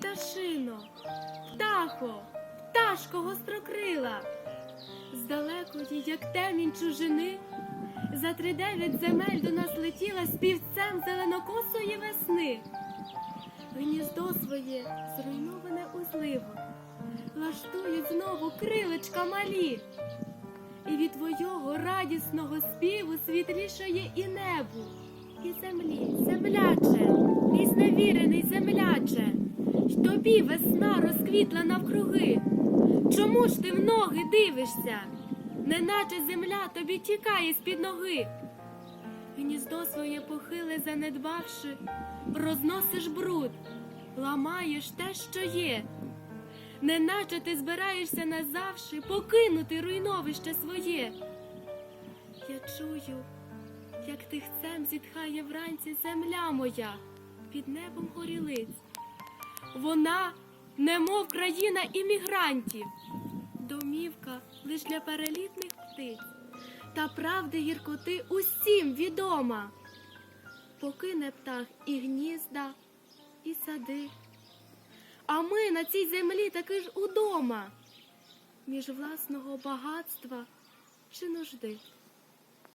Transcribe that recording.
пташино, птахо, пташко гострокрила, з далекої, як темінь чужини, за тридев'ять земель до нас летіла співцем зеленокосої весни. Гніздо своє зруйноване у зливу, лаштують знову крилечка малі. І від твого радісного співу світлішає і небо, і землі, земляче, мій зневірений земляче, й тобі весна розквітла навкруги. Чому ж ти в ноги дивишся, неначе земля тобі тікає з-під ноги? Гніздо своє похиле занедбавши, розносиш бруд, ламаєш те, що є. Неначе ти збираєшся назавжди покинути руйновище своє. Я чую, як тихцем зітхає вранці земля моя під небом горілиць. Вона, немов країна іммігрантів, домівка лиш для перелітних птиць, та правди гіркоти усім відома. Покине птах і гнізда, і сади. А ми на цій землі таки ж удома, між власного багатства чи нужди.